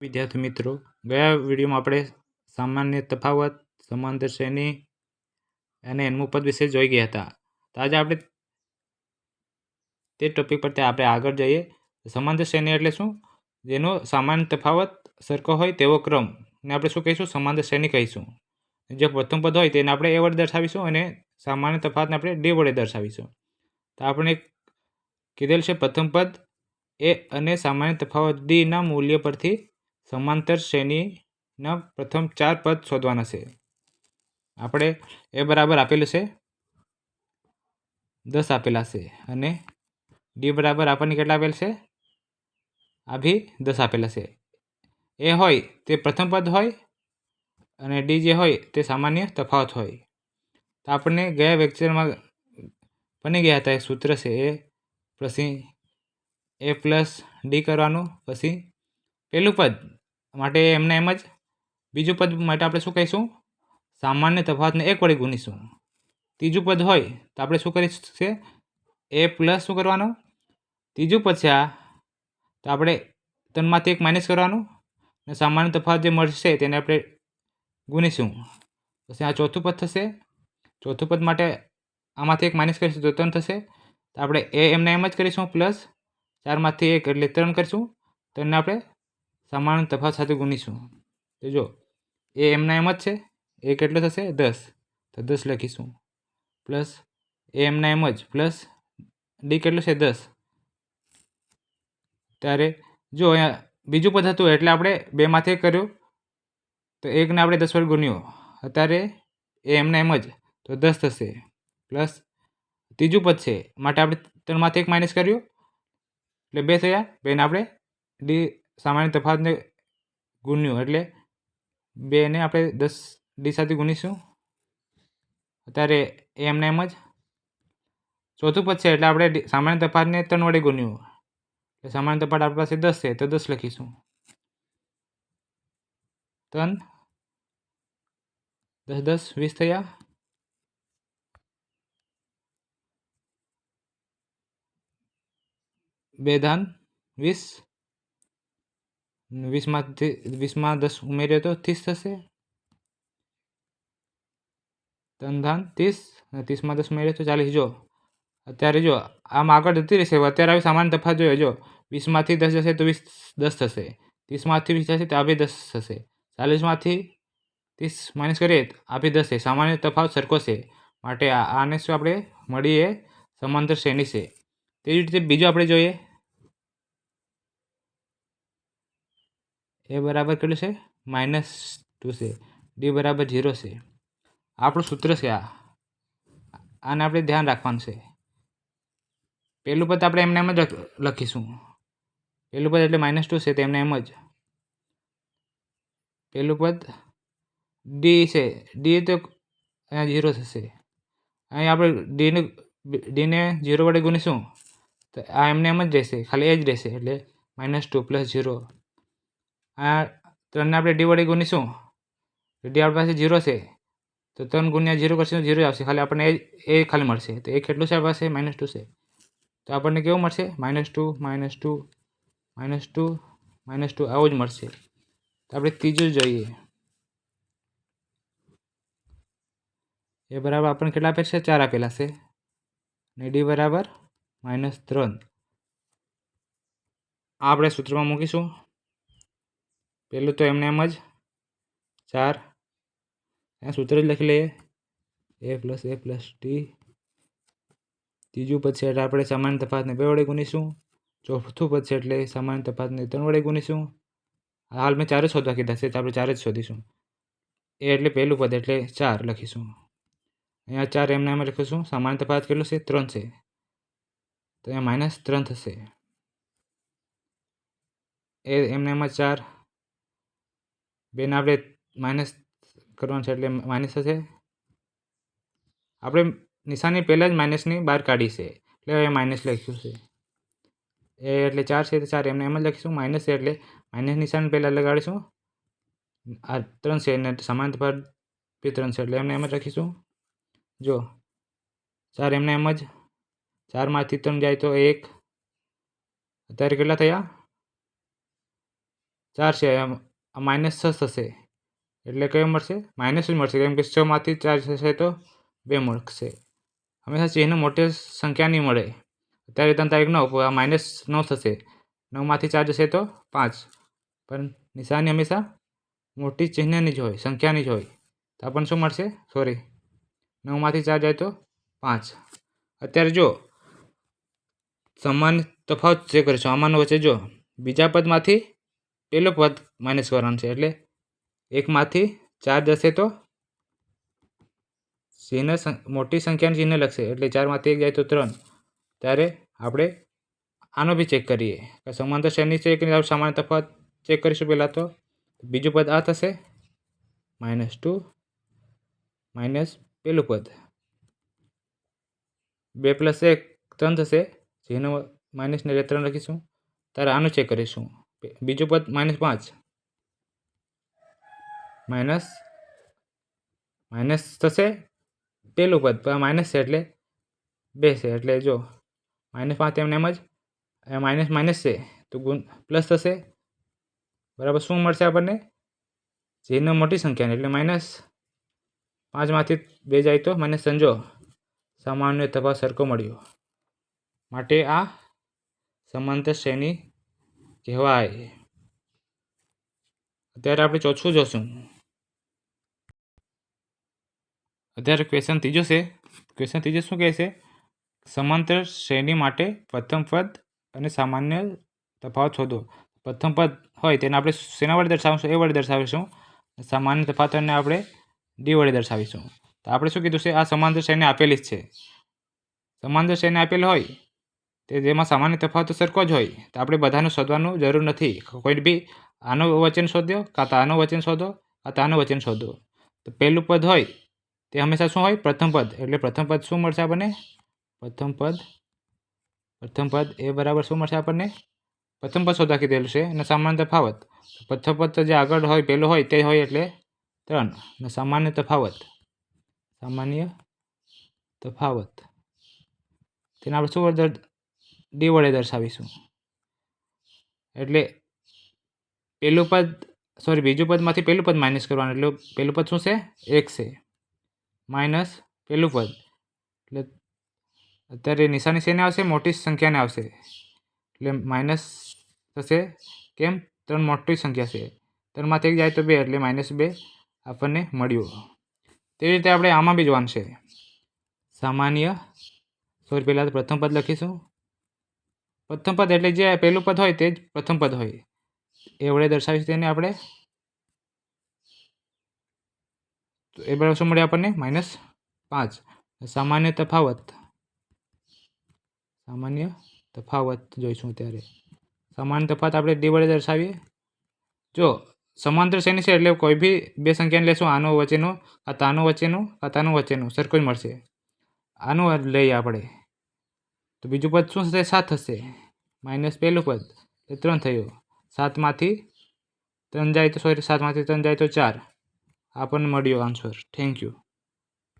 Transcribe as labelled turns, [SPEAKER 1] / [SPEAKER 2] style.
[SPEAKER 1] વિદ્યાર્થી મિત્રો, ગયા વિડીયોમાં આપણે સામાન્ય તફાવત, સમાંતર શ્રેણી અને એનમું પદ વિશે જોઈ ગયા હતા. તો આજે આપણે તે ટોપિક પર આપણે આગળ જઈએ. સમાંતર શ્રેણી એટલે શું? જેનો સામાન્ય તફાવત સરખો હોય તેવો ક્રમ. ને આપણે શું કહીશું? સમાંતર શ્રેણી કહીશું. જે પ્રથમ પદ હોય તેને આપણે એ વડે દર્શાવીશું અને સામાન્ય તફાવતને આપણે ડી વડે દર્શાવીશું. તો આપણે કીધેલ છે પ્રથમ પદ એ અને સામાન્ય તફાવત ડીના મૂલ્ય પરથી સમાંતર શ્રેણીના પ્રથમ ચાર પદ શોધવાના છે. આપણે એ બરાબર આપેલું છે? દસ આપેલા છે. અને ડી બરાબર આપણને કેટલા આપેલ છે? આ બી દસ આપેલા છે. એ હોય તે પ્રથમ પદ હોય અને ડી જે હોય તે સામાન્ય તફાવત હોય. તો આપણને ગયા લેક્ચરમાં બની ગયા હતા. એક સૂત્ર છે એ પછી એ પ્લસ ડી કરવાનું પછી પહેલું પદ માટે એમને એમ જ બીજું પદ માટે આપણે શું કહીશું? સામાન્ય તફાવતને એક વડે ગુણીશું. ત્રીજું પદ હોય તો આપણે શું કરી છે એ પ્લસ શું કરવાનું? ત્રીજું પદ છે આ. તો આપણે ત્રણમાંથી એક માઇનસ કરવાનું. અને સામાન્ય તફાવત જે મળશે તેને આપણે ગુણીશું. પછી આ ચોથું પદ થશે. ચોથું પદ માટે આમાંથી એક માઇનસ કરીશું તો ત્રણ થશે. તો આપણે એ એમને એમ જ કરીશું પ્લસ. ચારમાંથી એક એટલે ત્રણ કરીશું. ત્રણને આપણે સમાન તફાવત સાથે ગુણીશું. તો જો, એ એમના એમ જ છે? એ કેટલો થશે? દસ. તો દસ લખીશું. પ્લસ એ એમના એમ જ. પ્લસ ડી કેટલું છે? દસ. ત્યારે જો અહીંયા બીજું પદ હતું એટલે આપણે બેમાંથી એક કર્યું. તો એકને આપણે દસ વડે ગુણ્યો. અત્યારે એ એમના એમ જ. તો દસ થશે. પ્લસ ત્રીજું પદ છે. માટે આપણે ત્રણમાંથી એક માઇનસ કર્યું. એટલે બે થયા. બેને આપણે ડી સામાન્ય તફાવતને ગુણ્યું એટલે બેને આપણે દસ દિશાથી ગુણીશું. અત્યારે એમને એમ જ. ચોથું પદ છે, એટલે આપણે સામાન્ય તફાવતને ત્રણ વડે ગુણ્યું. એટલે સામાન્ય તફાવત આપણી પાસે દસ છે, તો દસ લખીશું. ત્રણ. દસ દસ, વીસ થયા. બે ધાન વીસ. વીસમાંથી વીસમાં દસ ઉમેર્યો તો ત્રીસ થશે? ધાન ત્રીસ? અને ત્રીસમાં દસ ઉમેર્યો તો ચાલીસ. જો, અત્યારે જો, આમ આગળ જતી રહેશે. અત્યારે આવી સામાન્ય તફાવત જોયો જો, વીસમાંથી દસ જશે તો વીસ, દસ થશે. ત્રીસમાંથી વીસ જશે તો આ દસ થશે. ચાલીસમાંથી ત્રીસ માઇનસ કરીએ આ બી દસ છે. સામાન્ય તફાવત સરખો છે. માટે આને શું આપણે મળીએ? સમાંતર શ્રેણી છે. તેવી રીતે બીજું આપણે જોઈએ. એ બરાબર કેટલું છે? માઇનસ ટુ છે. ડી બરાબર ઝીરો છે. આપણું સૂત્ર છે આ. આને આપણે ધ્યાન રાખવાનું છે. પહેલું પદ આપણે એમને એમ જ લખીશું. પહેલું પદ એટલે માઇનસ ટુ છે તો એમને એમ જ. પહેલું પદ ડી છે. ડી તો અહીંયા ઝીરો થશે. અહીં આપણે ડીને ડીને ઝીરો વડે ગુણીશું. તો આ એમને એમ જ રહેશે. ખાલી એ જ રહેશે એટલે માઇનસ ટુ પ્લસ ઝીરો. આ ત્રણને આપણે ડી વડે ગુણીશું. ડી આપણી પાસે ઝીરો છે. તો ત્રણ ગુણ્યા ઝીરો કરશું ઝીરો આવશે. ખાલી આપણને એ એ ખાલી મળશે. તો એ કેટલું છે આપણી પાસે? માઇનસ ટુ છે. તો આપણને કેવું મળશે? Minus two minus two minus two minus two આવું જ મળશે. તો આપણે ત્રીજું જોઈએ. એ બરાબર આપણને કેટલા આપેલ છે? ચાર આપેલા છે. ને ડી બરાબર માઇનસ ત્રણ. આ આપણે સૂત્રમાં મૂકીશું. પહેલું તો એમને એમ જ ચાર. આ સૂત્ર જ લખી લઈએ. A plus A plus T ત્રીજું પદ છે એટલે આપણે સામાન્ય તફાતને બે વડે ગુણીશું. ચોથું પદ છે એટલે સામાન્ય તફાતને ત્રણ વડે ગુણીશું. હાલ મેં ચાર જ શોધવા કીધા છે, તો આપણે ચાર જ શોધીશું. એ એટલે પહેલું પદ એટલે ચાર લખીશું. અહીંયા ચાર એમને એમ લખીશું. સામાન્ય તફાત કેટલું છે? ત્રણ છે. તો અહીંયા માઇનસ ત્રણ થશે. એ એમને એમાં ચાર. બેને આપણે માઇનસ કરવાનું છે એટલે માઇનસ થશે. આપણે નિશાની પહેલાં જ માઇનસની બહાર કાઢી છે. એટલે હવે માઇનસ લખ્યું છે. એ એટલે ચાર છે તો ચાર, એમને એમ જ લખીશું. માઇનસ છે એટલે માઇનસ નિશાન પહેલાં લગાડીશું. આ ત્રણ છે અને સમાન પર બી ત્રણ છે એટલે એમને એમ જ લખીશું. જો, ચાર એમને એમ જ. ચારમાંથી ત્રણ જાય તો એક. અત્યારે કેટલા થયા? ચાર છે એમ. આ માઇનસ છ થશે. એટલે કયો મળશે? માઇનસ જ મળશે. કેમ કે છમાંથી ચાર થશે તો બે મળશે. હંમેશા ચિહ્ન મોટી સંખ્યા નહીં મળે. અત્યારે ત્રણ તારીખ નવ માઇનસ નવ થશે. નવમાંથી ચાર જશે તો પાંચ. પણ નિશાની હંમેશા મોટી ચિહ્નની જ હોય, સંખ્યાની જ હોય. તો આપણને શું મળશે? સોરી નવમાંથી ચાર જાય તો પાંચ. અત્યારે જો, સમાન તફાવત ચેક કરીશું, આમાંનો વચ્ચે જો, બીજા પદમાંથી પહેલો પદ માઇનસ કરવાનું છે એટલે એકમાંથી ચાર જશે તો ચિહ્ન મોટી સંખ્યાનું ચિહ્ન લખશે. એટલે ચારમાંથી એક જાય તો ત્રણ. ત્યારે આપણે આનો બી ચેક કરીએ. સમાંતર શ્રેણી છે કે સામાન્ય તફાવત ચેક કરીશું પહેલાં તો. બીજું પદ આ થશે. Minus two. માઇનસ પેલું પદ. બે પ્લસ એક ત્રણ થશે. જેનો માઇનસને એટલે ત્રણ લખીશું. ત્યારે આનું ચેક કરીશું. બીજું પદ માઇનસ પાંચ. માઇનસ માઇનસ થશે પહેલું પદ માઇનસ છે એટલે બે છે, એટલે જો માઇનસ પાંચ એમને એમ જ માઇનસ માઇનસ છે, તો ગુણ પ્લસ થશે. બરાબર શું મળશે આપણને? જેનો મોટી સંખ્યાને, એટલે માઇનસ પાંચમાંથી બે જાય તો માઇનસ સંજો સામાન્ય તફાવત સરખો મળ્યો. માટે આ સમાંતર શ્રેણી કહેવાય. અત્યારે આપણે ચોથું જોશું. અત્યારે ક્વેશ્ચન ત્રીજો છે. ક્વેશ્ચન ત્રીજો શું કહે છે? સમાંતર શ્રેણી માટે પ્રથમ પદ અને સામાન્ય તફાવત શોધો. પ્રથમ પદ હોય તેને આપણે શેના વડે દર્શાવીશું? એ વડે દર્શાવીશું. સામાન્ય તફાવતને આપણે ડી વડે દર્શાવીશું. તો આપણે શું કીધું છે? આ સમાંતર શ્રેણી આપેલી જ છે. સમાંતર શ્રેણી આપેલ હોય તે જેમાં સામાન્ય તફાવત સરખો જ હોય. તો આપણે બધાનું શોધવાનું જરૂર નથી. કોઈ બી આનું વચન શોધ્યો કાં તો આનું વચન શોધો, કાં તો આનું વચન શોધો. તો પહેલું પદ હોય, તે હંમેશા શું હોય? પ્રથમ પદ. એટલે પ્રથમ પદ શું મળશે આપણને? પ્રથમ પદ પ્રથમ પદ એ બરાબર શું મળશે આપણને? પ્રથમ પદ શોધા કીધેલું છે. અને સામાન્ય તફાવત. પ્રથમ પદ જે આગળ હોય પહેલું હોય, તે હોય એટલે ત્રણ. અને સામાન્ય તફાવત. સામાન્ય તફાવત. તેને આપણે શું ડી વડે દર્શાવીશું. એટલે પહેલું પદ સોરી બીજું પદમાંથી પહેલું પદ માઇનસ કરવાનું, એટલે પહેલું પદ શું છે? એક છે. માઇનસ પહેલું પદ. એટલે અત્યારે નિશાની શેને આવશે? મોટી સંખ્યાને આવશે. એટલે માઇનસ થશે કેમ? ત્રણ મોટી સંખ્યા છે. ત્રણમાંથી એક જાય તો બે, એટલે માઇનસ બે આપણને મળ્યું. તેવી રીતે આપણે આમાં બી જોવાનું છે. સામાન્ય સોરી પહેલાં તો પ્રથમ પદ લખીશું. પ્રથમ પદ એટલે જે પહેલું પદ હોય તે જ પ્રથમ પદ હોય. એ વડે દર્શાવીશું તેને આપણે. તો એ બરાબર શું મળે આપણને? માઇનસ પાંચ. સામાન્ય તફાવત. સામાન્ય તફાવત જોઈશું ત્યારે સામાન્ય તફાવત આપણે ડી વડે દર્શાવીએ. જો સમાંતર શ્રેણી છે એટલે કોઈ બી બે સંખ્યાને લેશું. આનો વચ્ચેનું કાં તાનું વચ્ચેનું કાં તાનું વચ્ચેનું. સરખું જ મળશે. આનું લઈએ આપણે. તો બીજું પદ શું થશે? સાત થશે. માઇનસ પહેલું પદ. એ ત્રણ થયું. સાતમાંથી ત્રણ જાય તો સોરી સાતમાંથી ત્રણ જાય તો ચાર. આપણને મળ્યો આન્સર થેન્ક યુ